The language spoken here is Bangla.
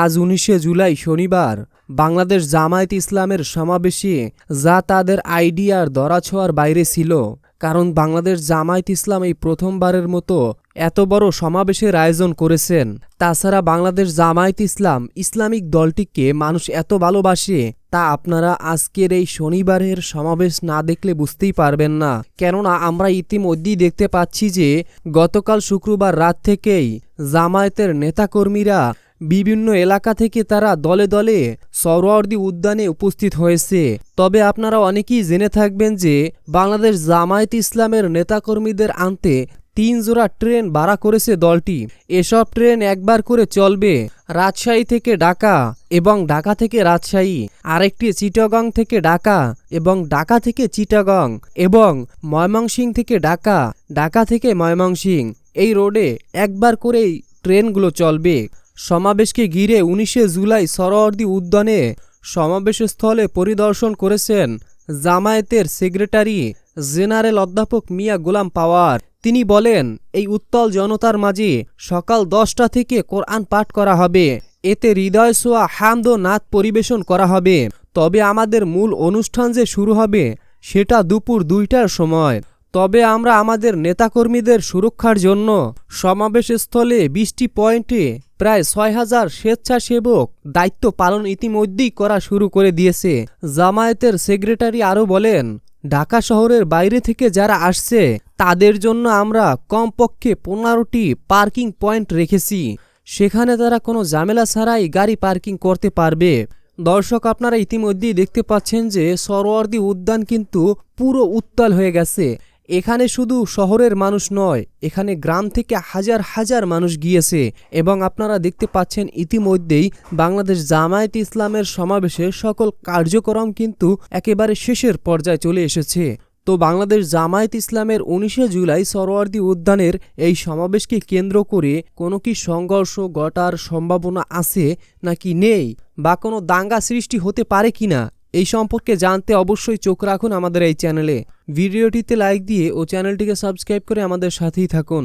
আজ উনিশে জুলাই শনিবার বাংলাদেশ জামায়াত ইসলামের সমাবেশে যা তাদের আইডিয়ার দরাছোঁয়ার বাইরে ছিল। কারণ বাংলাদেশ জামায়াত ইসলাম এই প্রথমবারের মতো এত বড় সমাবেশের আয়োজন করেছেন। তাছাড়া বাংলাদেশ জামায়াত ইসলাম ইসলামিক দলটিকে মানুষ এত ভালোবাসে তা আপনারা আজকের এই শনিবারের সমাবেশ না দেখলে বুঝতেই পারবেন না। কেননা আমরা ইতিমধ্যেই দেখতে পাচ্ছি যে গতকাল শুক্রবার রাত থেকেই জামায়াতের নেতাকর্মীরা বিভিন্ন এলাকা থেকে তারা দলে দলে সরোয়ার্দি উদ্যানে উপস্থিত হয়েছে। তবে আপনারা অনেকেই জেনে থাকবেন যে বাংলাদেশ জামায়াত ইসলামের নেতাকর্মীদের আনতে তিন জোড়া ট্রেন ভাড়া করেছে দলটি। এসব ট্রেন একবার করে চলবে রাজশাহী থেকে ঢাকা এবং ঢাকা থেকে রাজশাহী, আরেকটি চিটাগং থেকে ঢাকা এবং ঢাকা থেকে চিটাগং এবং ময়মনসিং থেকে ঢাকা ঢাকা থেকে ময়মনসিং এই রোডে একবার করেই ট্রেনগুলো চলবে। সমাবেশকে ঘিরে উনিশে জুলাই সরোয়ার্দি উদ্যানে সমাবেশস্থলে পরিদর্শন করেছেন জামায়াতের সেক্রেটারি জেনারেল অধ্যাপক মিয়া গোলাম পাওয়ার। তিনি বলেন, এই উত্তল জনতার মাঝে সকাল দশটা থেকে কোরআন পাঠ করা হবে। এতে হৃদয় সোয়া হামদ নাথ পরিবেশন করা হবে। তবে আমাদের মূল অনুষ্ঠান যে শুরু হবে, সেটা দুপুর দুইটার সময়। তবে আমরা আমাদের নেতাকর্মীদের সুরক্ষার জন্য সমাবেশস্থলে বিশটি পয়েন্টে প্রায় ছয় হাজার স্বেচ্ছাসেবক দায়িত্ব পালন ইতিমধ্যেই করা শুরু করে দিয়েছে। জামায়াতের সেক্রেটারি আরও বলেন, ঢাকা শহরের বাইরে থেকে যারা আসছে, তাদের জন্য আমরা কমপক্ষে পনেরোটি পার্কিং পয়েন্ট রেখেছি। সেখানে তারা কোনো ঝামেলা ছাড়াই গাড়ি পার্কিং করতে পারবে। দর্শক, আপনারা ইতিমধ্যেই দেখতে পাচ্ছেন যে সরোয়ার্দি উদ্যান কিন্তু পুরো উত্তাল হয়ে গেছে। এখানে শুধু শহরের মানুষ নয়, এখানে গ্রাম থেকে হাজার হাজার মানুষ গিয়েছে এবং আপনারা দেখতে পাচ্ছেন ইতিমধ্যেই বাংলাদেশ জামায়াত ইসলামের সমাবেশে সকল কার্যক্রম কিন্তু একেবারে শেষের পর্যায়ে চলে এসেছে। তো বাংলাদেশ জামায়াত ইসলামের উনিশে জুলাই সরোয়ার্দি উদ্যানের এই সমাবেশকে কেন্দ্র করে কোনো কি সংঘর্ষ ঘটার সম্ভাবনা আছে নাকি নেই বা কোনো দাঙ্গা সৃষ্টি হতে পারে কিনা? এই সম্পর্কে জানতে অবশ্যই চোখ রাখুন আমাদের এই চ্যানেলে। ভিডিওটিতে লাইক দিয়ে ও চ্যানেলটিকে সাবস্ক্রাইব করে আমাদের সাথেই থাকুন।